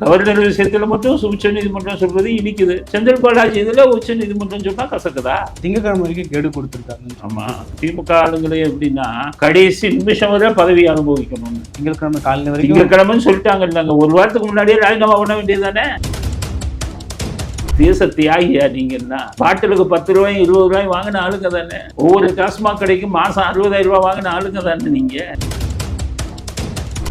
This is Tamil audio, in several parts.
கவர்னர் விஷயத்துல மட்டும் உச்ச நீதிமன்றம் சொல்றது இனிக்குது. செந்தில் பாலாஜி இதுல உச்ச நீதிமன்றம் சொன்னா கசக்குதா? திங்கக்கிழமை வரைக்கும் கெடு கொடுத்துருக்காங்க. ஆமா. திமுக ஆளுங்களே எப்படின்னா கடைசி நிமிஷம் வரை பதவி அனுபவிக்கணும்னு. திங்கட்கிழமை காலையில் வரைக்கும் திங்கக்கிழமைன்னு சொல்லிட்டாங்க இல்லைங்க ஒரு வாரத்துக்கு முன்னாடியே ராஜினாமா பண்ண வேண்டியதுதானே? தேச தியாகியா நீங்கன்னா பாட்டிலுக்கு பத்து ரூபாயும் இருபது ரூபாயும் வாங்கின ஆளுங்க தானே ஒவ்வொரு டாஸ்மாக் கடைக்கும் மாசம் அறுபதாயிரம் ரூபாய் வாங்கின ஆளுங்க தானே நீங்க?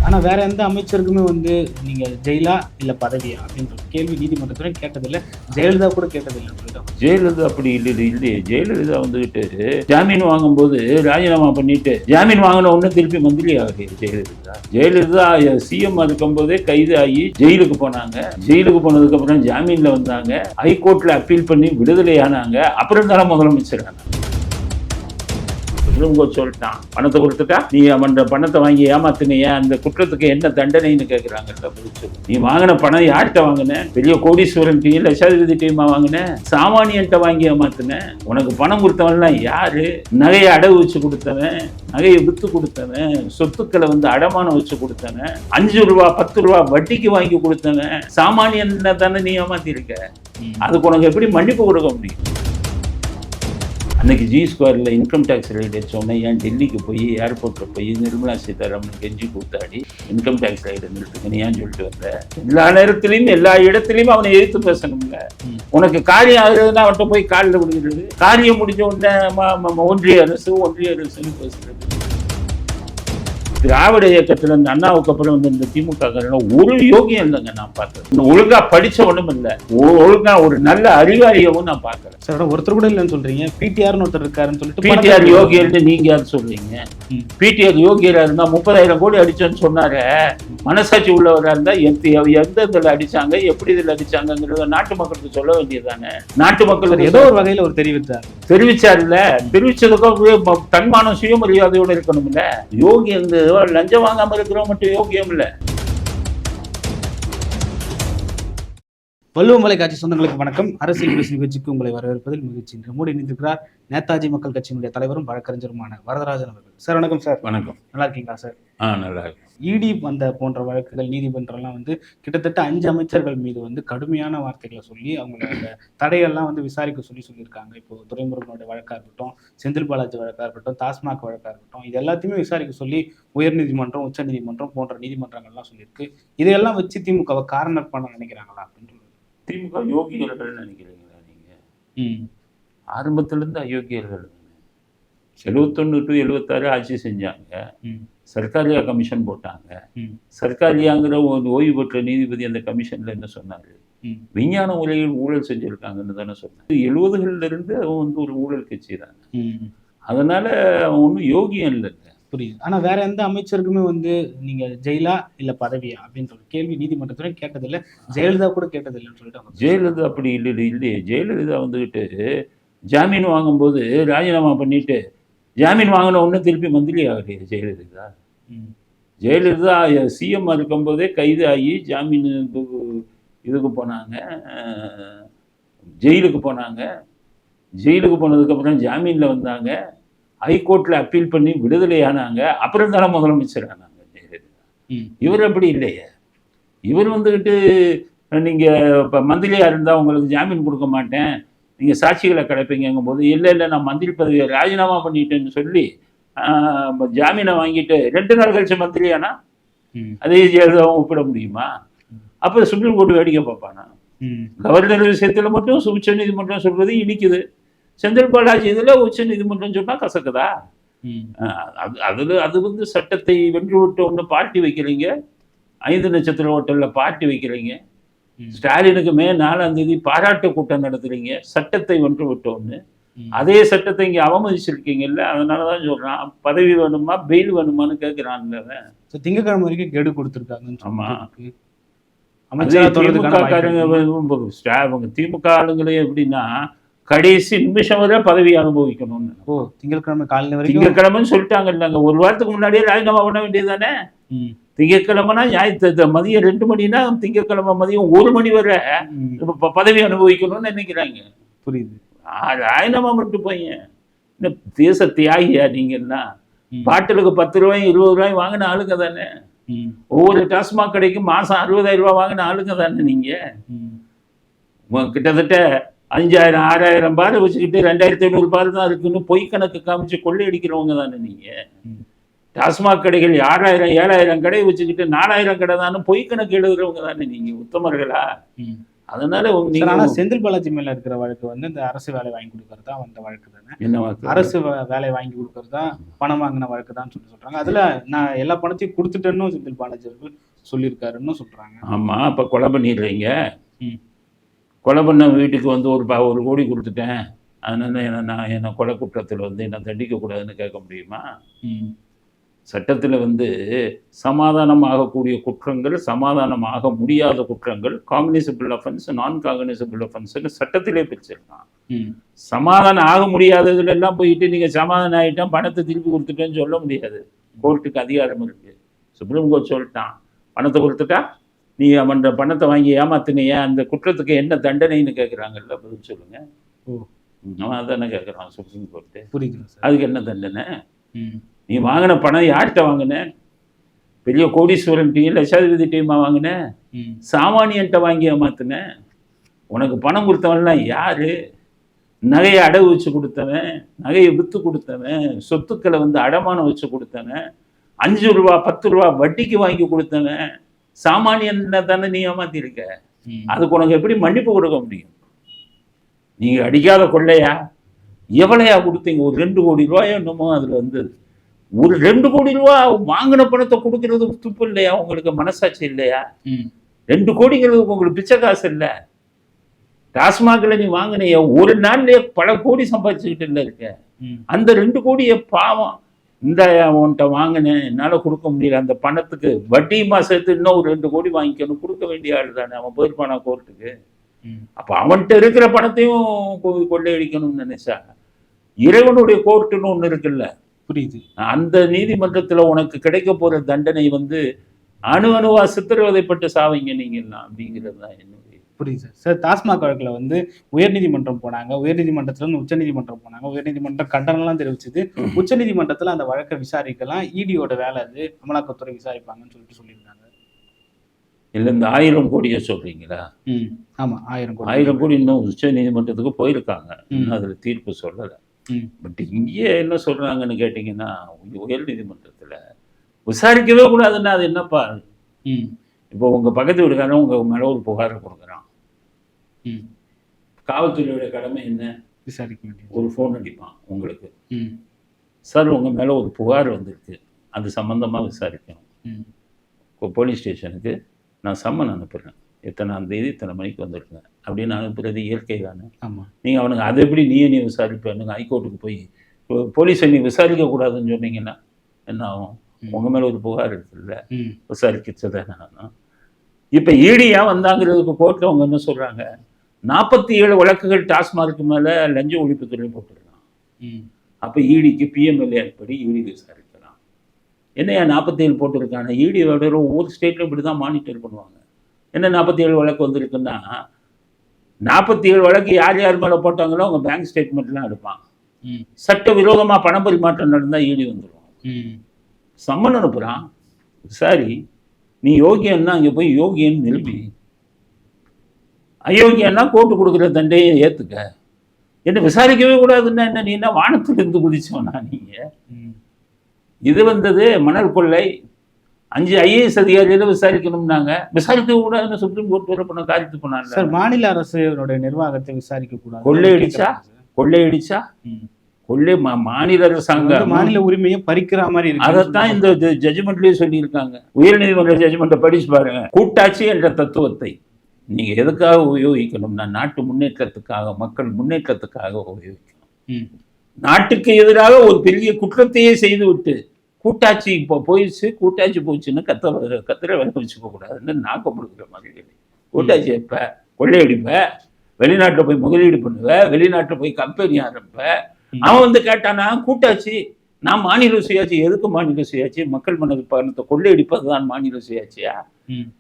ஆனால் வேற எந்த அமைச்சருக்குமே வந்து நீங்க ஜெயிலா இல்ல பதவியா அப்படின்ற கேள்வி நீதிமன்றத்துல கேட்டதில்ல. ஜெயலலிதா கூட கேட்டதில்லை ஜெயலலிதா அப்படி இல்லை இல்லையே. ஜெயலலிதா வந்துகிட்டு ஜாமீன் வாங்கும்போது ராஜினாமா பண்ணிட்டு ஜாமீன் வாங்கின உடனே திருப்பி மந்திரி ஆகுது ஜெயலலிதா. ஜெயலலிதா சிஎம் இருக்கும்போதே கைது ஆகி ஜெயிலுக்கு போனாங்க. ஜெயிலுக்கு போனதுக்கு அப்புறம் ஜாமீன்ல வந்தாங்க. ஹைகோர்ட்ல அப்பீல் பண்ணி விடுதலை ஆனாங்க அப்புறம் தான் முதலமைச்சர் ஆனாங்க கோர்ட் சொல்லிட்டான். பணத்தை கொடுத்துட்டா? நீ அவன் பணத்தை வாங்கி ஏமாத்துனியா அந்த குற்றத்துக்கு என்ன தண்டனைன்னு கேட்குறாங்க நீ வாங்கின பணம் யார்கிட்ட வாங்கின? பெரிய கோடீஸ்வரன் டீ லட்சாதிபதி டீமா வாங்கின? சாமானியன்ட்ட வாங்கி ஏமாத்துன? உனக்கு பணம் கொடுத்தவன்லாம் யாரு? நகையை அடகு வச்சு கொடுத்தவன் நகையை வித்து கொடுத்தவன் சொத்துக்களை வந்து அடமானம் வச்சு கொடுத்தவன் அஞ்சு ரூபா பத்து ரூபா வட்டிக்கு வாங்கி கொடுத்தவன் சாமானியன் தானே நீ ஏமாத்திருக்க? அதுக்கு உனக்கு எப்படி மன்னிப்பு கொடுக்க முடியும்? அன்னைக்கு ஜி ஸ்கொயரில் இன்கம் டேக்ஸ் ரைடு சொன்னே ஏன் டெல்லிக்கு போய் ஏர்போர்ட்டில் போய் நிர்மலா சீதாராமன் கெஞ்சி கூத்தாடி இன்கம் டேக்ஸ் ரைடு ஏன் சொல்லிட்டு வந்த? எல்லா நேரத்துலையும் எல்லா இடத்துலையும் அவனை எதிர்த்து பேசணும்ல. உனக்கு காரியம் ஆகுறதுன்னா அவன்கிட்ட போய் காலில் விடுகிறது காரியம் முடிஞ்ச உடனே ஒன்றிய அரசு ஒன்றிய அரசுன்னு பேசுறது. திராவிட இயக்கத்துல இந்த அண்ணாவுக்கு அப்புறம் வந்து இந்த திமுக ஒரு யோகியம் இல்லைங்க நான் பார்த்தது. இன்னும் ஒழுங்கா படிச்சவனும் இல்லை. ஒழுங்கா ஒரு நல்ல அறிவாளியவும் நான் பார்க்கல. சார் ஒருத்தர் கூட இல்லைன்னு சொல்றீங்க. பிடிஆர்னு ஒருத்தர் இருக்காருன்னு சொல்லிட்டு பிடிஆர் யோகியர்னு நீங்க சொல்றீங்க. பிடிஆர் யோகியரா இருந்தா முப்பதாயிரம் கோடி அடிச்சோன்னு சொன்னாரு. மனசாட்சி உள்ளவரா இருந்தா எந்த எந்த இதுல அடிச்சாங்க எப்படி இதுல அடிச்சாங்கிறத நாட்டு மக்களுக்கு சொல்ல வேண்டியதுதானே? நாட்டு சார், மக்களுக்கு ஏதோ ஒரு வகையில ஒரு தெரிவித்தார் தெரிவிச்சார்ல? தெரிவிச்சதுக்கும் தன்மானம் சுயமரியாதையோட இருக்கணும்ல? யோகி வந்து லஞ்சம் வாங்காம இருக்கிறவங்க மட்டும் யோகியம் இல்ல. வள்ளுவமலை காட்சி சொந்தங்களுக்கு வணக்கம். அரசியல் பேசி நிகழ்ச்சிக்கு உங்களை வரவேற்பதில் மகிழ்ச்சி. இன்று மூடி இணைந்திருக்கிறார் நேதாஜி மக்கள் கட்சியினுடைய தலைவரும் வழக்கறிஞருமான வரதராஜன் அவர்கள். சார் வணக்கம் சார். வணக்கம். நல்லா இருக்கீங்களா சார்? ஆ நல்லா இடி வந்த போன்ற வழக்குகள் நீதிமன்றம்லாம் வந்து கிட்டத்தட்ட அஞ்சு அமைச்சர்கள் மீது வந்து கடுமையான வார்த்தைகளை சொல்லி அவங்களோட தடையெல்லாம் வந்து விசாரிக்க சொல்லி சொல்லியிருக்காங்க. இப்போ துரைமுருகனுடைய வழக்கா இருக்கட்டும் செந்தில் பாலாஜி வழக்கா இருக்கட்டும் டாஸ்மாக் வழக்கா இருக்கட்டும் இது எல்லாத்தையுமே விசாரிக்க சொல்லி உயர்நீதிமன்றம் உச்சநீதிமன்றம் போன்ற நீதிமன்றங்கள்லாம் சொல்லியிருக்கு. இதையெல்லாம் வச்சு திமுகவை கார்னர் பண்ண நினைக்கிறாங்களா அப்படின்னு திமுக யோகியர்கள் நினைக்கிறீங்களா நீங்க? ம். ஆரம்பத்துல இருந்து அயோக்கியர்கள் எழுபத்தொன்னு டு எழுபத்தாறு ஆட்சி செஞ்சாங்க. ம். சர்க்காரியா கமிஷன் போட்டாங்க. சர்க்காரியாங்கிற ஒரு ஓய்வு பெற்ற நீதிபதி அந்த கமிஷன்ல என்ன சொன்னாரு? விஞ்ஞான முறையில் ஊழல் செஞ்சிருக்காங்கன்னு தானே சொன்னாங்க எழுபதுகள்ல இருந்து அவன் வந்து ஒரு ஊழல் கட்சி தான் அதனால அவன் ஒன்றும் யோகியம் இல்லைங்க. புரியுது. ஆனா வேற எந்த அமைச்சருக்குமே வந்து நீங்க ஜெயிலா இல்ல பதவியா அப்படின்ற ஒரு கேள்வி நீதிமன்றத்துல கேட்டதில்ல. ஜெயலலிதா கூட கேட்டதில்லைன்னு சொல்லிட்டு ஜெயலலிதா அப்படி இல்லை இல்லையே. ஜெயலலிதா வந்துக்கிட்டு ஜாமீன் வாங்கும்போது ராஜினாமா பண்ணிட்டு ஜாமீன் வாங்கின உடனே திருப்பி மந்திரி ஆகலையே ஜெயலலிதா. ஜெயலலிதா சிஎம் இருக்கும்போதே கைது ஆகி ஜாமீன் இது- இதுக்கு போனாங்க. ஜெயிலுக்கு போனாங்க. ஜெயிலுக்கு போனதுக்கப்புறம் ஜாமீனில் வந்தாங்க. ஹைகோர்ட்டில் அப்பீல் பண்ணி விடுதலை ஆனாங்க. அப்புறம் தானே முதலமைச்சர் ஆனாங்க ஜெயலலிதா. இவர் அப்படி இல்லையே. இவர் வந்துக்கிட்டு நீங்கள் இப்போ மந்திரியாக இருந்தால் உங்களுக்கு ஜாமீன் கொடுக்க மாட்டேன். நீங்கள் சாட்சிகளை கிடைப்பீங்கும் போது இல்லை இல்லை நான் மந்திரி பதவியை ராஜினாமா பண்ணிட்டேன்னு சொல்லி ஜாமீனை வாங்கிட்டு ரெண்டு நாள் கழிச்சு மந்திரியானா. அதே ஜெயலலிதாவும் ஒப்பிட முடியுமா? அப்போ சுப்ரீம் கோர்ட் வேடிக்கை பார்ப்பானா. கவர்னர் விஷயத்தில் மட்டும் உச்ச நீதிமன்றம் சொல்றது இனிக்குது. செந்தில் பாலாஜி இதில் உச்ச நீதிமன்றம் சொன்னால் கசக்குதா? அது அதில் அது வந்து சட்டத்தை வென்று விட்டோம்னு பார்ட்டி வைக்கிறீங்க. ஐந்து நட்சத்திர ஹோட்டலில் பார்ட்டி வைக்கிறீங்க. ஸ்டாலினுக்கு மே நாலாம் தேதி பாராட்டு கூட்டம் நடத்துறீங்க சட்டத்தை வென்று விட்டோம்னு. அதே சட்டத்தை இங்கே அவமதிச்சிருக்கீங்கல்ல அதனால தான் சொல்கிறான் பதவி வேணுமா பெயில் வேணுமான்னு கேட்குறான்ல திங்கட்கிழமை வரைக்கும் கெடு கொடுத்துருக்காங்கன்னு ஆமா. சொல்லிட்டு இருக்கு. அதே அமைச்சரா தொடர்றதுக்கான திமுக காரங்க திமுக ஆளுங்களே எப்படின்னா கடைசி நிமிஷம் வரை பதவி அனுபவிக்கணும்னு. ஓ திங்கட்கிழமை காலையில வரைக்கும்? திங்கக்கிழமைன்னு சொல்லிட்டாங்க இல்லைங்க ஒரு வாரத்துக்கு முன்னாடியே ராஜினாமா பண்ண வேண்டியதுதானே? ம். திங்கக்கிழமைனா ஞாயிற்று மதியம் ரெண்டு மணினா திங்கக்கிழமை மதியம் ஒரு மணி வரை. இப்ப பதவி அனுபவிக்கணும்னு நினைக்கிறாங்க. புரியுது. ராஜினாமா மட்டும் பையன். இந்த தேச தியாகியா நீங்கன்னா. பாட்டிலுக்கு பத்து ரூபாயும் இருபது ரூபாயும் வாங்கின ஆளுங்க தானே? ஒவ்வொரு டாஸ்மாக் கடைக்கும் மாசம் அறுபதாயிரம் ரூபாய் வாங்கின ஆளுங்க தானே நீங்க? கிட்டத்தட்ட அஞ்சாயிரம் ஆறாயிரம் பார் வச்சுக்கிட்டு ரெண்டாயிரத்தி ஐநூறு பார் தான் இருக்குன்னு பொய் கணக்கு காமிச்சு கொள்ளையடிக்கிறவங்க தானே நீங்க. டாஸ்மாக் கடைகள் ஆறாயிரம் ஏழாயிரம் கடை வச்சுக்கிட்டு நாலாயிரம் கடை தானே பொய் கணக்கு எழுதுறவங்க தானே நீங்க உத்தமர்களா. அதனால உங்க- சார் ஆனா நீங்க செந்தில் பாலாஜி மேல இருக்கிற வழக்கு வந்து இந்த அரசு வேலை வாங்கி கொடுக்கறதா வந்த வழக்கு தானே என்ன? அரசு வேலை வாங்கி கொடுக்கறதா பணம் வாங்கின வழக்கு தான் சொல்லி சொல்றாங்க அதுல நான் எல்லா பணத்தையும் கொடுத்துட்டேன்னு செந்தில் பாலாஜி அவர்கள் சொல்லியிருக்காருன்னு சொல்றாங்க ஆமா அப்ப கொலை பண்ணிடுறீங்க ம். கொலை பண்ண வீட்டுக்கு வந்து ஒரு ப- ஒரு கோடி கொடுத்துட்டேன். அதனால என்ன நான் என்ன கொலை குற்றத்தில் வந்து என்ன தண்டிக்க கூடாதுன்னு கேட்க முடியுமா? சட்டத்தில் வந்து சமாதானம் ஆகக்கூடிய குற்றங்கள் சமாதானம் ஆக முடியாத குற்றங்கள் காக்னிசபிள் அஃபென்ஸ் நான் காக்னிசபிள் அஃபென்ஸ்னு சட்டத்திலே பிரிச்சிருக்கான். சமாதானம் ஆக முடியாததுல எல்லாம் போயிட்டு நீங்கள் சமாதானம் ஆகிட்டா பணத்தை திருப்பி கொடுத்துட்டேன்னு சொல்ல முடியாது. கோர்ட்டுக்கு அதிகாரம் இருக்கு. சுப்ரீம் கோர்ட் சொல்லிட்டான். பணத்தை கொடுத்துட்டா? நீ அவன் பணத்தை வாங்கி ஏமாத்தினிய அந்த குற்றத்துக்கு என்ன தண்டனைன்னு கேட்குறாங்கல்ல பதில் சொல்லுங்க. அவன் அதானே கேட்குறான் சுப்ரீம் கோர்ட்டு. புரியுதுங்க சார். அதுக்கு என்ன தண்டனை? நீ வாங்கின பணம் யார்கிட்ட வாங்கின? பெரிய கோடீஸ்வரன் டீம் லட்சாதிபதி டீமா வாங்கின? சாமானியன்ட்ட வாங்கி ஏமாத்தின? உனக்கு பணம் கொடுத்தவன்லாம் யாரு? நகையை அடகு வச்சு கொடுத்தவன் நகையை விற்று கொடுத்தவன் சொத்துக்களை வந்து அடமானம் வச்சு கொடுத்தவன் அஞ்சு ரூபா பத்து ரூபா வட்டிக்கு வாங்கி கொடுத்தவன் சாமானியன் தானே நீ ஏமாத்திருக்க. அதுக்கு உனக்கு எப்படி மன்னிப்பு கொடுக்க முடியும்? நீங்க அடிக்காத கொள்ளையா? எவ்வளையா கொடுத்தீங்க ஒரு ரெண்டு கோடி ரூபாயோ என்னமோ அதுல வந்தது ஒரு ரெண்டு கோடி ரூபா வாங்கின பணத்தை கொடுக்கறது துப்பு இல்லையா? உங்களுக்கு மனசாட்சி இல்லையா? ரெண்டு கோடிங்கிறது உங்களுக்கு பிச்சை காசு இல்லை. டாஸ்மாக்ல நீ வாங்கினிய ஒரு நாள்லயே பல கோடி சம்பாதிச்சுக்கிட்டு இல்லை இருக்க. அந்த ரெண்டு கோடியை பாவம். இந்த உன்கிட்ட வாங்கினேன் என்னால் கொடுக்க முடியல. அந்த பணத்துக்கு வட்டியுமா சேர்த்து இன்னும் ஒரு ரெண்டு கோடி வாங்கிக்கணும். கொடுக்க வேண்டிய ஆள் தானே. அவன் போயிருப்பானா கோர்ட்டுக்கு. அப்போ அவன்கிட்ட இருக்கிற பணத்தையும் கொள்ளையடிக்கணும்னு நினைச்சா இறைவனுடைய கோர்ட்டுன்னு ஒன்று இருக்குல்ல? புரியுது. அந்த நீதிமன்றத்தில் உனக்கு கிடைக்க போகிற தண்டனை வந்து அணு அணுவா சித்திரவதைப்பட்டு சாவீங்க நீங்கள்லாம் அப்படிங்கிறது தான் என்னுடைய புரியுது சார். சார் டாஸ்மாக் வழக்குல வந்து உயர்நீதிமன்றம் போனாங்க. உயர்நீதிமன்றத்துல இருந்து உச்சநீதிமன்றம் போனாங்க. உயர்நீதிமன்றம் கண்டனம்லாம் தெரிவிச்சது. உச்சநீதிமன்றத்துல அந்த வழக்கை விசாரிக்கலாம். இடியோட வேலை அது. அமலாக்கத்துறை விசாரிப்பாங்கன்னு சொல்லிட்டு சொல்லியிருந்தாங்க. இல்லை இந்த ஆயிரம் கோடியை சொல்றீங்களா? ம். ஆமா ஆயிரம் கோடி. ஆயிரம் கோடி இன்னும் உச்ச நீதிமன்றத்துக்கு போயிருக்காங்க அதில் தீர்ப்பு சொல்லலை. பட் இங்கே என்ன சொல்றாங்கன்னு கேட்டிங்கன்னா உயர் நீதிமன்றத்தில் விசாரிக்கவே கூடாதுன்னா அது என்னப்பா? இப்போ உங்க பக்கத்து வீட்டுக்காரன் உங்க மேலே ஒரு புகாரை ம் காவல்துறையோட கடமை என்ன? விசாரிக்க வேண்டியது. ஒரு ஃபோன் அடிப்பான் உங்களுக்கு. சார் உங்க மேலே ஒரு புகார் வந்திருக்கு. அது சம்பந்தமா விசாரிக்கணும். இப்போ போலீஸ் ஸ்டேஷனுக்கு நான் சம்மன் அனுப்புகிறேன் எத்தனாம் தேதி இத்தனை மணிக்கு வந்திருக்கேன். அப்படின்னு அனுப்புறது இயற்கை தானே. ஆமா. நீங்கள் அவனுக்கு அதை எப்படி நீயே நீ விசாரிப்பேன்னு ஹைகோர்ட்டுக்கு போய் போலீஸை நீ விசாரிக்க கூடாதுன்னு சொன்னீங்கன்னா என்ன ஆகும். உங்கள் மேலே ஒரு புகார் இருக்குல்ல? விசாரிக்கச்சதானே ஆகணும் இப்போ ஈடியா வந்தாங்கிறதுக்கு கோர்ட்டில் அவங்க என்ன சொல்கிறாங்க நாற்பத்தி ஏழு வழக்குகள் டாஸ்மார்க்கு மேலே லஞ்ச ஒழிப்புத்துறை போட்டுருக்கான். அப்போ ஈடிக்கு பிஎம்எல்ஏ படி ஈடி விசாரிக்கலாம் என்னையா நாற்பத்தி ஏழு போட்டிருக்காங்க ஈடி வேற ஒவ்வொரு ஸ்டேட்லையும் இப்படி தான் மானிட்டர் பண்ணுவாங்க. என்ன நாற்பத்தி ஏழு வழக்கு வந்திருக்குன்னா நாற்பத்தி ஏழு வழக்கு யார் யார் மேலே போட்டாங்களோ அவங்க பேங்க் ஸ்டேட்மெண்ட்லாம் எடுப்பான். சட்ட விரோதமாக பண பரிமாற்றம் நடந்தால் ஈடி வந்துடும் ம். சம்மன் அனுப்புகிறான் சாரி நீ யோகியன்னா அங்கே போய் யோகியன்னு நிரூபி. அயோக்கியன்னா கோர்ட்டு கொடுக்குற தண்டையை ஏற்றுக்க என்ன விசாரிக்கவே கூடாதுன்னா என்ன நீ என்ன வானத்திலிருந்து குதிச்சோனா நீங்கள் ம். இது வந்தது மணல் கொள்ளை. அஞ்சு ஐஏஎஸ் அதிகாரிகளை விசாரிக்கணும்னாங்க. விசாரிக்க கூடாதுன்னு சுப்ரீம் கோர்ட் வர பண்ண காரியத்து பண்ணாங்க சார் மாநில அரசுடைய நிர்வாகத்தை விசாரிக்க கூடாது. கொள்ளையடிச்சா? கொள்ளையடிச்சா. கொள்ளை மாநில அரசாங்கம். மாநில உரிமையை பரிக்கிற மாதிரி அதைத்தான் இந்த ஜட்ஜ்மெண்ட்லயே சொல்லியிருக்காங்க. உயர்நீதிமன்ற ஜட்ஜ்மெண்ட்டை படிச்சு பாருங்க. கூட்டாட்சி என்ற தத்துவத்தை. நீங்க எதுக்காக உபயோகிக்கணும்னா நாட்டு முன்னேற்றத்துக்காக மக்கள் முன்னேற்றத்துக்காக உபயோகிக்கணும். நாட்டுக்கு எதிராக ஒரு பெரிய குற்றத்தையே செய்து விட்டு கூட்டாட்சி இப்போ போயிடுச்சு கூட்டாட்சி போச்சுன்னு கத்த கத்திர வேலை வச்சுக்க கூடாதுன்னு நாக்கப்படுகிற மாதிரி கூட்டாட்சி எப்ப? கொள்ளையடிப்ப. வெளிநாட்டில் போய் முதலீடு பண்ணுவ. வெளிநாட்டில் போய் கம்பெனி ஆரம்பிப்ப. அவன் வந்து கேட்டானா கூட்டாட்சி நான் மாநில சுயாட்சி எதுக்கு மாநில சுயாட்சி? மக்கள் மனது பணத்தை கொள்ளையடிப்பது தான் மாநில சுயாட்சியா?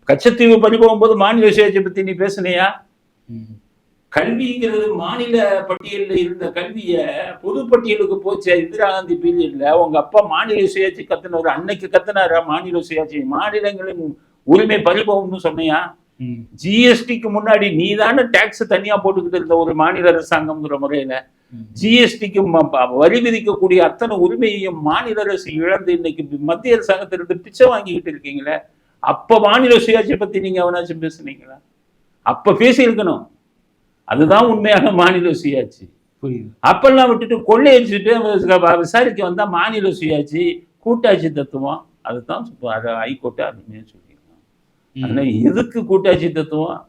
கச்சத்தீவு பறி போகும்போது மாநில சுயாட்சியை பத்தி நீ பேசுனியா? கல்விங்கிறது மாநில பட்டியலில் இருந்த கல்விய பொது பட்டியலுக்கு போச்சு இந்திரா காந்தி பீரியட்ல. உங்க அப்பா மாநில சுயாட்சி கத்துனவர் அன்னைக்கு கத்துனாரா மாநில சுயாட்சி மாநிலங்களின் உரிமை பறிபோகும்னு சொன்னியா? ஜிஎஸ்டிக்கு முன்னாடி நீ தானே டாக்ஸ் தனியா போட்டுக்கிட்டு இருந்த ஒரு மாநில அரசாங்கம்ங்கிற முறையில. ஜிஎஸ்டிக்கு வரி விதிக்கக்கூடிய அத்தனை உரிமையையும் மாநில அரசு இழந்து இன்னைக்கு மத்திய அரசாங்கத்திலிருந்து பிச்சை வாங்கிக்கிட்டு இருக்கீங்களே? அப்ப மாநில சுயாட்சியை பத்தி நீங்க அவனாச்சும் பேசுனீங்களா? அப்ப பேசியிருக்கணும். அதுதான் உண்மையான மாநில சுயாட்சி. அப்பெல்லாம் விட்டுட்டு கொள்ளையடிச்சுட்டு விசாரிக்க வந்தா மாநில சுயாட்சி கூட்டாட்சி தத்துவம் அதுதான் ஹைகோர்ட்டு அதுமே சொல்லியிருக்காங்க. அதனால எதுக்கு கூட்டாட்சி தத்துவம்?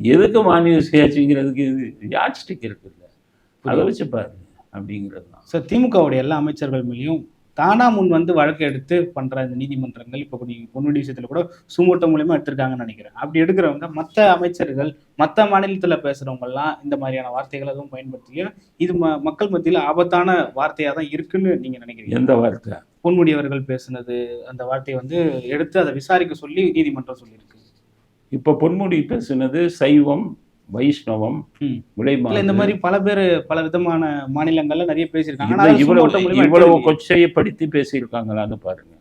எதுக்கு மாநில சுயாட்சிங்கிறதுக்கு இது யாட்ஸ்டிக் இருக்குல்ல? அதை வச்சு பாரு அப்படிங்கிறது தான். சார் திமுகவுடைய எல்லா அமைச்சர்கள் மேலேயும் தானா முன் வந்து வழக்கு எடுத்து பண்ற இந்த நீதிமன்றங்கள் இப்போ நீங்க பொன்முடி விஷயத்துல கூட சுமூட்டம் மூலியமா எடுத்திருக்காங்கன்னு நினைக்கிறேன். அப்படி எடுக்கிறவங்க மற்ற அமைச்சர்கள் மற்ற மாநிலத்துல பேசுறவங்க எல்லாம் இந்த மாதிரியான வார்த்தைகளை எதுவும் பயன்படுத்தலையா இது ம- மக்கள் மத்தியில ஆபத்தான வார்த்தையா தான் இருக்குன்னு நீங்க நினைக்கிறீங்க? எந்த வார்த்தை? பொன்முடி அவர்கள் பேசுனது அந்த வார்த்தையை வந்து எடுத்து அதை விசாரிக்க சொல்லி நீதிமன்றம் சொல்லியிருக்கு. இப்ப பொன்முடி பேசுனது சைவம் வைஷ்ணவம். விளைமா இந்த மாதிரி பல பேர் பல விதமான மாநிலங்கள்ல நிறைய பேசியிருக்காங்க. இவ்வளவு இவ்வளவு. கொச்சைப்படுத்தி பேசியிருக்காங்களான்னு பாருங்க.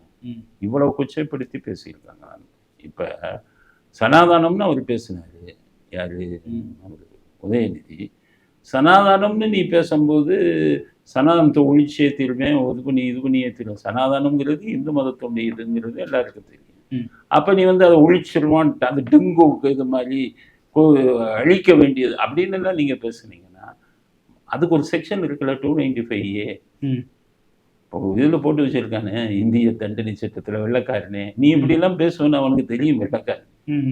இவ்வளவு கொச்சைப்படுத்தி பேசியிருக்காங்களான்னு. இப்ப சனாதானம்னு அவர் பேசினாரு. யாரு? உதயநிதி. சனாதானம்னு நீ பேசும்போது சனாதனத்தை ஒழிச்சு ஏற்றிருவேன் இது பண்ணி இது பண்ணி ஏற்றிடுவேன் சனாதனம்ங்கிறது இந்து மதத்தோடைய இதுங்கிறது எல்லாருக்கும் தெரியும். அப்ப நீ வந்து அதை ஒழிச்சிருவான் அந்த டெங்குவுக்கு இது மாதிரி அழிக்க வேண்டியது அப்படின்னு எல்லாம் நீங்க பேசுனீங்கன்னா அதுக்கு ஒரு செக்ஷன் இருக்குல்ல டூ நைன்டி ஃபைவ் ஏ. இப்போ இதில் போட்டு வச்சிருக்கானே இந்திய தண்டனை சட்டத்தில் வெள்ளக்காரனே. நீ இப்படிலாம் பேசுவேன்னு அவனுக்கு தெரியும் வெள்ளக்காரன்.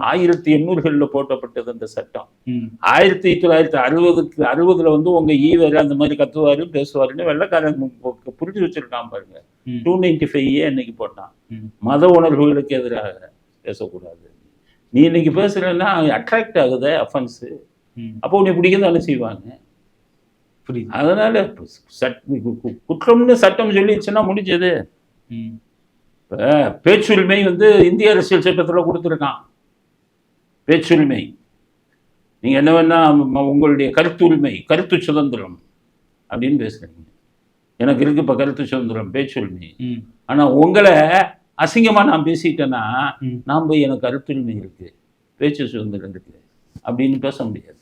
ஆயிரத்தி எண்ணூறுகளில் போட்டப்பட்டது அந்த சட்டம். ஆயிரத்தி தொள்ளாயிரத்தி அறுபதுக்கு அறுபதுல வந்து உங்க ஈவர் அந்த மாதிரி கத்துவாரு பேசுவாருன்னு வெள்ளக்காரன் புரிஞ்சு வச்சிருக்கான் பாருங்க. டூ நைன்டி ஃபைவ் ஏ இன்னைக்கு போட்டான். மத உணர்வுகளுக்கு எதிராக பேசக்கூடாது. நீ இன்னைக்கு பேசுறேன்னா அட்ராக்ட் ஆகுது அஃபென்ஸு. அப்போ உன்னை பிடிக்க தானே செய்வாங்க. புரியுது. அதனால சட் குற்றம்னு சட்டம் சொல்லிடுச்சுன்னா முடிஞ்சது. இப்போ பேச்சுரிமை வந்து இந்திய அரசியல் சட்டத்தில் கொடுத்துருக்கான். பேச்சுரிமை. நீங்கள் என்ன வேணா ம- உங்களுடைய கருத்துரிமை கருத்து சுதந்திரம் அப்படின்னு பேசுகிறீங்க எனக்கு இருக்கு இப்போ கருத்து சுதந்திரம் பேச்சுரிமை. ஆனால் உங்களை அசிங்கமாக நான் பேசிட்டேன்னா ம். நான் போய் எனக்கு கருத்துரிமை இருக்கு. பேச்சு சுதந்திரம் இருக்கு. அப்படின்னு பேச முடியாது.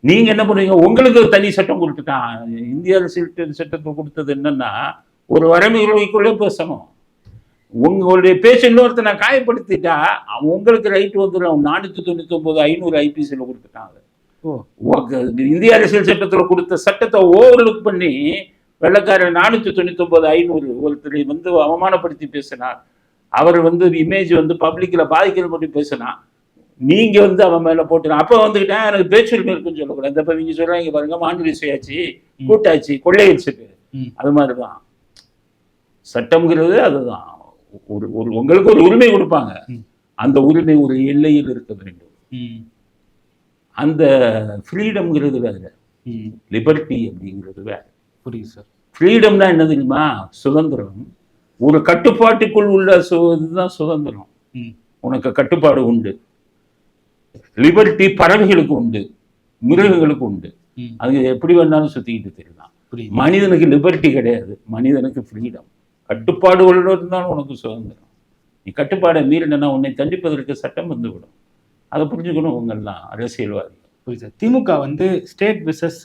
நீங்க என்ன பண்ணுவீங்க? உங்களுக்கு தனி சட்டம் கொடுத்துட்டான் இந்திய அரசியல் சட்டத்தை கொடுத்தது என்னன்னா ஒரு வரம்புகளுக்குள்ளே பேசணும். உங்களுடைய பேச்சு இன்னொருத்தனை காயப்படுத்திட்டா அவன் உங்களுக்கு ரைட் வந்துடும். நானூற்றி தொண்ணூத்தி ஒன்பது ஐநூறு ஐபிசியில் கொடுத்துட்டாங்க இந்திய அரசியல் சட்டத்தில் கொடுத்த சட்டத்தை ஓவர் லுக் பண்ணி வெள்ளக்காரன் நானூற்றி தொண்ணூத்தி ஒன்பது ஐநூறு ஒருத்தரை வந்து அவமானப்படுத்தி பேசினார். அவர் வந்து இமேஜ் வந்து பப்ளிக்கில் பாதிக்கிற மட்டும் பேசினா நீங்க வந்து அவன் மேல போட்டு அப்ப வந்துக்கிட்டேன் எனக்கு பேச்சுரிமை இருக்குன்னு சொல்லக்கூடாது. இந்த இப்ப நீங்க சொல்றாங்க பாருங்க மாநில சுயாட்சி ம். கூட்டாட்சி கொள்ளையடிச்சுட்டு. ம். அது மாதிரிதான். சட்டம்ங்கிறது அதுதான். ஒரு ஒரு உங்களுக்கு ஒரு உரிமை கொடுப்பாங்க. அந்த உரிமை ஒரு எல்லையில் இருக்க வேண்டும். அந்த ஃப்ரீடம்ங்கிறது வேற. லிபர்ட்டி அப்படிங்கிறது வேற. புரியுது சார். ஃப்ரீடம்னா என்ன தெரியுமா? சுதந்திரம். ஒரு கட்டுப்பாட்டுக்குள் உள்ள சு இதுதான் சுதந்திரம். உனக்கு கட்டுப்பாடு உண்டு. லிபர்ட்டி பறவைகளுக்கு உண்டு. மிருகங்களுக்கு உண்டு. அது எப்படி வேணாலும் சுத்திக்கிட்டு தெரியலாம் மனிதனுக்கு லிபர்ட்டி கிடையாது. மனிதனுக்கு ஃப்ரீடம் கட்டுப்பாடுகளோடு இருந்தாலும் உனக்கு சுதந்திரம். நீ கட்டுப்பாடை மீறினா உன்னை தண்டிப்பதற்கு சட்டம் வந்து விடும் அதை புரிஞ்சுக்கணும் உங்கெல்லாம் அரசியல்வாதி புரியுது திமுக வந்து ஸ்டேட் விசஸ்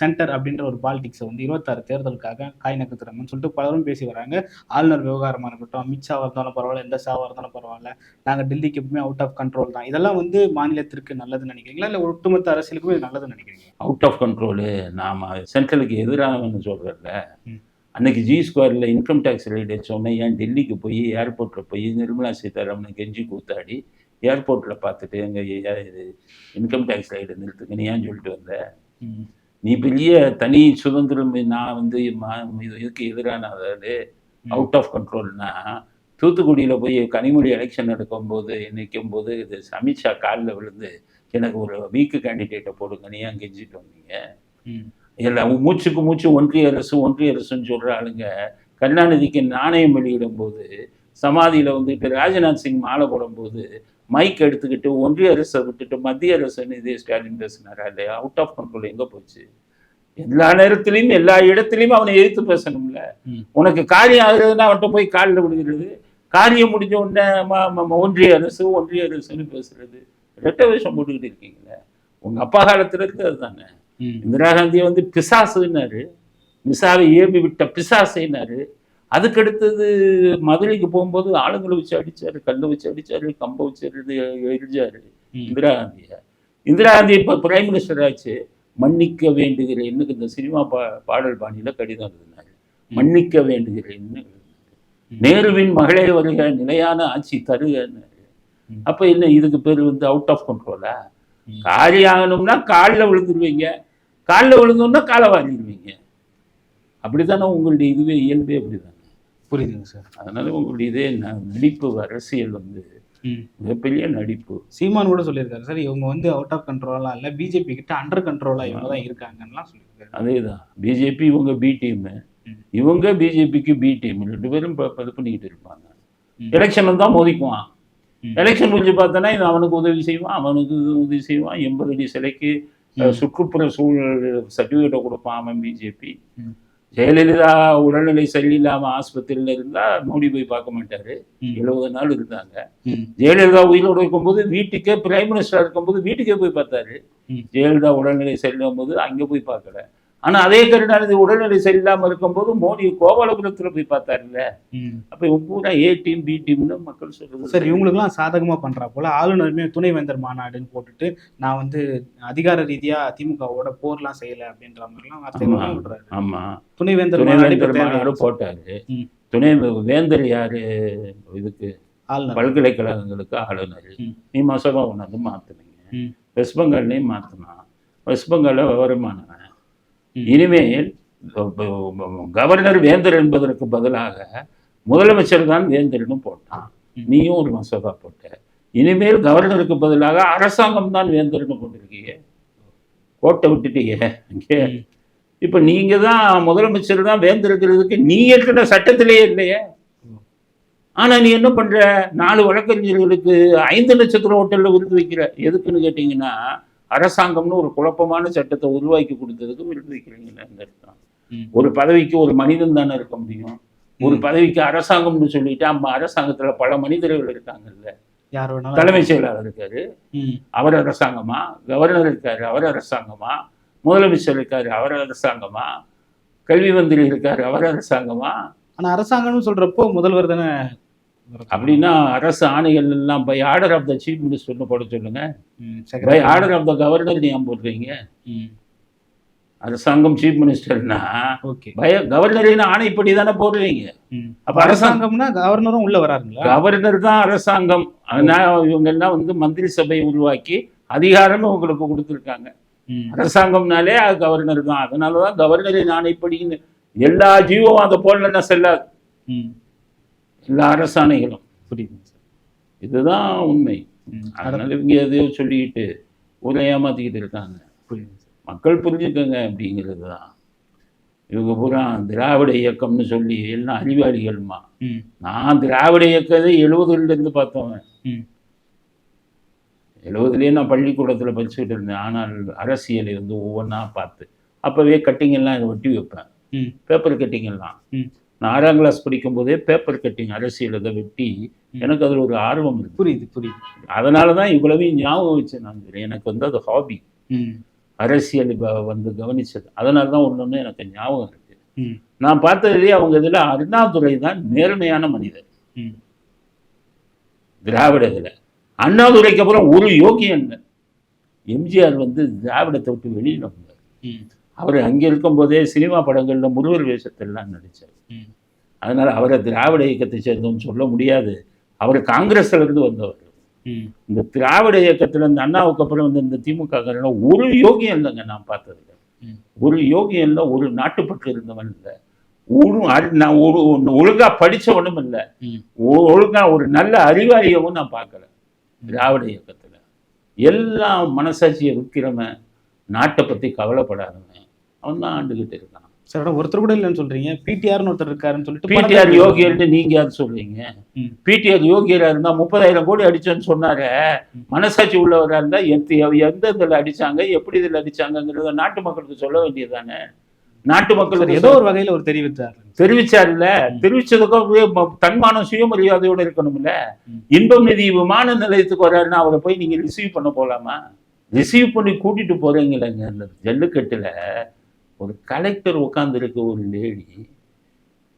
சென்டர் அப்படின்ற ஒரு பாலிடிக்ஸை வந்து இருபத்தாறு தேர்தலுக்காக காய் நகர்த்துறாங்கன்னு சொல்லிட்டு பலரும் பேசி வராங்க. ஆளுநர் விவகாரமாக இருக்கட்டும் அமித்ஷாவாக இருந்தாலும் பரவாயில்ல எந்த ஷாவாக இருந்தாலும் பரவாயில்ல. நாங்கள் டெல்லிக்கு எப்பவுமே அவுட் ஆஃப் கண்ட்ரோல் தான். இதெல்லாம் வந்து மாநிலத்திற்கு நல்லதுன்னு நினைக்கிறீங்களா? இல்லை ஒட்டுமொத்த அரசியலுக்கும் இது நல்லதுன்னு நினைக்கிறீங்க? அவுட் ஆஃப் கண்ட்ரோலு நாம சென்ட்ரலுக்கு எதிரானவன்னு சொல்கிறல்ல ம். அன்னைக்கு ஜி ஸ்கொயரில் இன்கம் டேக்ஸ் ரைடு சொன்னேன் ஏன் டெல்லிக்கு போய் ஏர்போர்ட்டில் போய் நிர்மலா சீதாராமனை கெஞ்சி கூத்தாடி ஏர்போர்ட்டில் பார்த்துட்டு எங்கள் இது இன்கம் டேக்ஸ் ரைடு நிறுத்துங்கன்னு ஏன் சொல்லிட்டு வந்த? ம், நீ பெரிய தனி சுதந்திரம் நான் வந்து இதுக்கு எதிரான. அவுட் ஆஃப் கண்ட்ரோல்னா தூத்துக்குடியில் போய் கனிமொழி எலெக்ஷன் எடுக்கும்போது நிற்கும் போது இது அமித்ஷா காலில் விழுந்து எனக்கு ஒரு வீக்கு கேண்டிடேட்டை போடுங்கன்னு ஏன் கெஞ்சிட்டு வந்தீங்க ம், இல்லை மூச்சுக்கு மூச்சு ஒன்றிய அரசு ஒன்றிய அரசுன்னு சொல்கிற ஆளுங்க கருணாநிதிக்கு நாணயம் வெளியிடும் போது சமாதியில் வந்துட்டு ராஜ்நாத் சிங் மாலை போடும்போது மைக் எடுத்துக்கிட்டு ஒன்றிய அரசை விட்டுட்டு மத்திய அரசுன்னு இதே ஸ்டாலின் பேசினாரா இல்லையா? அவுட் ஆஃப் கண்ட்ரோல் எங்க போச்சு? எல்லா நேரத்திலையும் எல்லா இடத்துலையும் அவனை எதிர்த்து பேசணும்ல. உனக்கு காரியம் ஆகுறதுன்னா அவன்கிட்ட போய் காலில் விடுகிறது காரியம் முடிஞ்ச உடனே ஒன்றிய அரசு ஒன்றிய அரசுன்னு பேசுறது. ரெட்ட வேஷம் போட்டுக்கிட்டு இருக்கீங்களே. உங்க அப்பா காலத்துல இருந்து அதுதானே. இந்திரா காந்தியை வந்து பிசாசுன்னாரு. மிசாவை ஏவி விட்ட பிசாசுன்னாரு. அதுக்கு அடுத்தது மதுரைக்கு போகும்போது ஆளுங்களை வச்சு அடிச்சாரு கல்லை வச்சு அடிச்சாரு கம்பை வச்சு எரிஞ்சாரு. இந்திரா காந்தியை. இந்திரா காந்தி இப்போ பிரைம் மினிஸ்டர் ஆச்சு. மன்னிக்க வேண்டுகிறேன்னு இந்த சினிமா பா பாடல் பாணியில கடிதம் எழுதினாரு. மன்னிக்க வேண்டுகிறேன்னு. நேருவின் மகளே வருக நிலையான ஆட்சி தருகன்னாரு ம். அப்ப என்ன இதுக்கு பேர் வந்து அவுட் ஆஃப் கண்ட்ரோலா. காரி ஆகணும்னா காலில் விழுந்துருவீங்க. காலில் விழுந்தோம்னா காலை வாங்கிடுவீங்க அப்படித்தானே உங்களுடைய இதுவே இயல்பே அப்படிதானே? புரியுதுங்க சார் அதனால உங்களுடைய இதே நடிப்பு அரசியல் வந்து. மிகப்பெரிய நடிப்பு சீமான் கூட சொல்லியிருக்காரு சார் இவங்க வந்து அவுட் ஆஃப் கண்ட்ரோலா இல்ல பிஜேபி கிட்ட அண்டர் கண்ட்ரோலா இவங்க தான் இருக்காங்கலாம் சொல்லியிருக்காரு அதேதான் பிஜேபி இவங்க பி டீம். இவங்க பிஜேபிக்கு பி டீம் ரெண்டு பேரும் இது பண்ணிக்கிட்டு இருப்பாங்க. எலெக்ஷன் வந்தா மோதிக்குவான். எலெக்ஷன் முடிஞ்சு பார்த்தோன்னா இவன் அவனுக்கு உதவி செய்வான் அவனுக்கு உதவி செய்வான் எண்பது அடி சிலைக்கு. சுற்றுப்புற சூழல் சர்டிஃபிகேட்டை கொடுப்பான் அவன் பிஜேபி. ஜெயலலிதா உடல்நிலை சரியில்லாம ஆஸ்பத்திரியில இருந்தா மோடி போய் பார்க்க மாட்டாரு. எழுபது நாள் இருந்தாங்க. ஜெயலலிதா உயிரோடு இருக்கும்போது வீட்டுக்கே பிரைம் மினிஸ்டர் இருக்கும்போது வீட்டுக்கே போய் பார்த்தாரு. ஜெயலலிதா உடல்நிலை சரியில்லாம போது அங்கே போய் பார்க்கல ஆனா அதே கருணாநிதி உடல்நிலை சரியில்லாம இருக்கும்போது மோடி கோபாலபுரத்துல போய் பார்த்தாருல்ல. அப்ப பூரா ஏ டீம் பி டீம்னு மக்கள் சொல்றது சார் இவங்களுக்குலாம் சாதகமா பண்றா போல ஆளுநருமே துணைவேந்தர் மாநாடுன்னு போட்டுட்டு நான் வந்து அதிகார ரீதியா திமுகவோட போர்லாம் செய்யல அப்படின்ற மாதிரிலாம் வார்த்தைகள்லாம் விடுறாரு ஆமா துணைவேந்தர் துணைவேந்தர் மாநாடு? போட்டாரு. துணை வேந்தர் யாரு இதுக்கு பல்கலைக்கழகங்களுக்கு ஆளுநர். நீ மசோதா கொண்டாந்து மாத்துனீங்க ம். வெஸ்ட் பெங்கால்லையும் மாத்தினான் வெஸ்ட் பெங்கால்ல விவரமானவன். இனிமேல் கவர்னர் வேந்தர் என்பதற்கு பதிலாக முதலமைச்சர் தான் வேந்தர்னு போட்டான். நீயும் ஒரு மசோதா போட்ட. இனிமேல் கவர்னருக்கு பதிலாக அரசாங்கம் தான் வேந்தர்னு போட்டிருக்கீங்க கோட்டை விட்டுட்டீங்க இங்கே ம். இப்ப நீங்க தான் முதலமைச்சர் தான் வேந்திருக்கிறதுக்கு நீ இருக்கிற சட்டத்திலேயே இல்லையே. ஆனா நீ என்ன பண்ற? நாலு வழக்கறிஞர்களுக்கு ஐந்து நட்சத்திர ஹோட்டல்ல விருது வைக்கிற. எதுக்குன்னு கேட்டீங்கன்னா அரசாங்கம்னு ஒரு குழப்பமான சட்டத்தை உருவாக்கி கொடுத்ததுக்கு விருது வைக்கிறீங்களா இந்த அர்த்தம் ம். ஒரு பதவிக்கு ஒரு மனிதன் தானே இருக்க முடியும். ஒரு பதவிக்கு அரசாங்கம்னு சொல்லிட்டு நம்ம அரசாங்கத்துல பல மனிதர்கள் இருக்காங்கல்ல. தலைமைச் செயலாளர் இருக்காரு. அவர் அரசாங்கமா? கவர்னர் இருக்காரு அவர் அரசாங்கமா? முதலமைச்சர் இருக்காரு அவர் அரசாங்கமா? கல்வி மந்திரி இருக்காரு அவர் அரசாங்கமா? ஆனா அரசாங்கம்னு சொல்றப்போ முதல்வர் தானே அப்படின்னா அரசு ஆணைகள் எல்லாம் by order of the chief மினிஸ்டர்னு போட சொல்லுங்க. By. Order of the governor ஏன் போடுறீங்க. அரசாங்கம் சீஃப் மினிஸ்டர்னா பய கவர்னரின் ஆணைப்படி தானே போடுவீங்க ம். அப்ப அரசாங்கம் அரசாங்கம்னா கவர்னரும் உள்ள வராருங்களா? கவர்னர் தான் அரசாங்கம். அதனால இவங்க எல்லாம் வந்து மந்திரி சபை உருவாக்கி அதிகாரம் உங்களுக்கு கொடுத்துருக்காங்க. அரசாங்கம்னாலே அது கவர்னர் தான். அதனால தான் கவர்னரின் ஆணைப்படின்னு எல்லா ஜீவம் அதை போடலன்னா செல்லாது. எல்லா அரசாணைகளும் புரியுதுங்க சார் இதுதான் உண்மை. அதனால இவங்க எதையோ சொல்லிக்கிட்டு ஊரை ஏமாத்திக்கிட்டு இருக்காங்க புரியுதுங்க சார் மக்கள் புரிஞ்சுக்கங்க அப்படிங்கிறது தான் இவங்க பூரா திராவிட இயக்கம்னு சொல்லி எல்லாம் அறிவாளிகள்மா. நான் திராவிட இயக்கத்தை எழுபதுலேருந்து பார்த்தவன். எழுபதுலேயே நான் பள்ளிக்கூடத்தில் படிச்சுக்கிட்டு இருந்தேன் ஆனால் அரசியலை வந்து ஒவ்வொன்றா பார்த்து அப்போவே கட்டிங் எல்லாம் ஒட்டி வைப்பேன். பேப்பர் கட்டிங் எல்லாம் ம். நான் ஆறாம் கிளாஸ் படிக்கும்போதே பேப்பர் கட்டிங் அரசியல் இதை வெட்டி எனக்கு அதில் ஒரு ஆர்வம் இருக்கு. புரியுது புரியுது. அதனால தான் இவ்வளவையும் ஞாபகம் வச்சு நான். எனக்கு வந்து அது ஹாபி. அரசியல் வந்து கவனிச்சது. அதனால தான் ஒன்று ஒன்று எனக்கு ஞாபகம் இருக்கு. நான் பார்த்ததுலேயே அவங்க இதில் அண்ணாதுரை தான் நேர்மையான மனிதர். திராவிட இதில். அண்ணாதுரைக்கு அப்புறம் ஒரு யோகியம் இல்லை. எம்ஜிஆர் வந்து திராவிடத்தை விட்டு வெளியில் வந்தார். அவர் அங்கே இருக்கும்போதே சினிமா படங்களில் முருகர் வேஷத்திலாம் நடித்தார். அதனால அவரை திராவிட இயக்கத்தை சேர்ந்தோம்னு சொல்ல முடியாது. அவர் காங்கிரஸ்ல இருந்து வந்தவர். இந்த திராவிட இயக்கத்துல இந்த அண்ணாவுக்கு அப்புறம் வந்து இந்த திமுக ஒரு யோகியம் இல்லைங்க நான் பார்த்ததுல ம். ஒரு யோகியம் இல்லை ஒரு நாட்டுப்பற்று இருந்தவன் இல்லை. நான் ஒரு ஒண்ணு ஒழுங்கா படிச்சவனும் இல்லை. ம். ஒ- ஒழுங்கா ஒரு நல்ல அறிவாளியவும் நான் பார்க்கல. திராவிட இயக்கத்துல. எல்லாம் மனசாட்சியை விற்கிறவன் நாட்டை பத்தி கவலைப்படாதவன். அவன் தான் ஆண்டுகிட்டு இருக்கான். சார் ஒருத்தர் கூட இல்லைன்னு சொல்றீங்க. பிடிஆர்னு ஒருத்தர் இருக்காருன்னு சொல்லிட்டு பிடிஆர் யோகியர்னு நீங்க யார் சொல்றீங்க. பிடிஆர் யோகியரா இருந்தா முப்பதாயிரம் கோடி அடிச்சோன்னு சொன்னாரு. மனசாட்சி உள்ளவரா இருந்தா எந்த எந்த இதுல அடிச்சாங்க எப்படி இதுல அடிச்சாங்கங்கிறத நாட்டு மக்களுக்கு சொல்ல வேண்டியதுதானே? நாட்டு சார் மக்களுக்கு ஏதோ ஒரு வகையில ஒரு தெரிவித்தார். தெரிவிச்சார்ல ம். தெரிவிச்சதுக்கும் தன்மானம் சுயமரியாதையோட இருக்கணும்ல. இன்பம் நிதி விமான நிலையத்துக்கு வர்றாருன்னா அவரை போய் நீங்க ரிசீவ் பண்ண போலாமா? ரிசீவ் பண்ணி கூட்டிட்டு போறீங்களேங்க அந்த ஜல்லிக்கட்டுல. ஒரு கலெக்டர் உட்காந்துருக்க ஒரு லேடி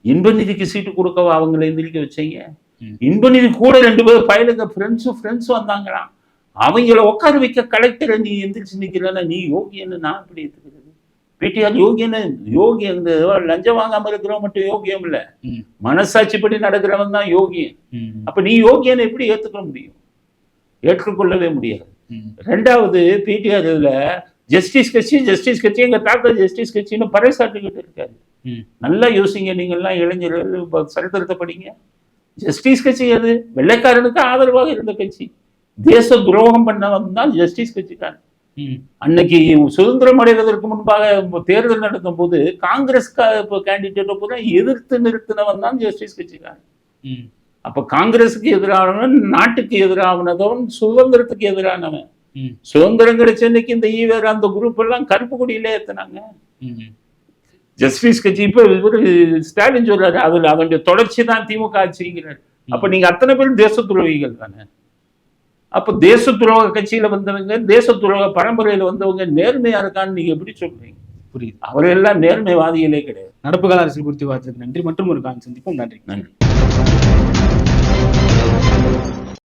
இன்ப நிதிக்கு சீட்டு கொடுக்கவா அவங்கள எந்திரிக்க வச்சீங்க? ம். இன்ப நிதி கூட ரெண்டு பேர் பயலுங்க ஃப்ரெண்ட்ஸும் ஃப்ரெண்ட்ஸும் வந்தாங்களாம். அவங்கள உட்கார வைக்க கலெக்டரை நீ எந்திரிச்சு நிக்கிறன்னா நீ யோகியன்னு நான் எப்படி எடுத்துக்கிறது பிடிஆர் யோகியன்னு யோகி அந்த லஞ்சம் வாங்காம இருக்கிறவன் மட்டும் யோகியம் இல்ல. மனசாட்சிப்படி நடக்கிறவன் தான் யோகியன். அப்ப நீ யோகியனை எப்படி ஏத்துக்க முடியும்? ஏற்றுக்கொள்ளவே முடியாது. ரெண்டாவது பிடிஆர் இதுல ஜஸ்டிஸ் கட்சி ஜஸ்டிஸ் கட்சி எங்க தாத்தா ஜஸ்டிஸ் கட்சின்னு பறைசாட்டுக்கிட்டு இருக்காரு. நல்லா யோசிங்க நீங்க எல்லாம் இளைஞர்கள் சரித்திரத்தை படிங்க ஜஸ்டிஸ் கட்சி எது வெள்ளைக்காரனுக்கு ஆதரவாக இருந்த கட்சி தேச துரோகம் பண்ணவன் தான் ஜஸ்டிஸ் கட்சிக்காரன் ம். அன்னைக்கு சுதந்திரம் அடைவதற்கு முன்பாக தேர்தல் நடத்தும் போது காங்கிரஸ் கேண்டிடேட்டை பூரா எதிர்த்து நிறுத்தினவன் தான் ஜஸ்டிஸ் கட்சிக்காரன். அப்ப காங்கிரஸுக்கு எதிரானவன் நாட்டுக்கு எதிரானவன் சுதந்திரத்துக்கு எதிரானவன். சுதந்திரம் கிடைச்ச அன்னைக்கு இந்த ஈவேர் அந்த குரூப் எல்லாம் கருப்பு கொடியில ஏத்துனாங்க. ஜஸ்டிஸ் கட்சி இப்ப இவரு ஸ்டாலின் சொல்றாரு அதுல அதனுடைய தொடர்ச்சி தான் திமுக ஆட்சிங்கிறார். அப்ப நீங்க அத்தனை பேர் தேச துரோகிகள் தானே? அப்ப தேச துரோக கட்சியில வந்தவங்க தேச துரோக பரம்பரையில வந்தவங்க நேர்மையா இருக்கான்னு நீங்க எப்படி சொல்றீங்க? புரியுது. அவரெல்லாம் நேர்மைவாதிகளே கிடையாது. நடப்பு கால அரசியல் குறித்து வார்த்தைக்கு நன்றி. மற்றும் ஒரு காலம் சந்திப்போம். நன்றி. நன்றி.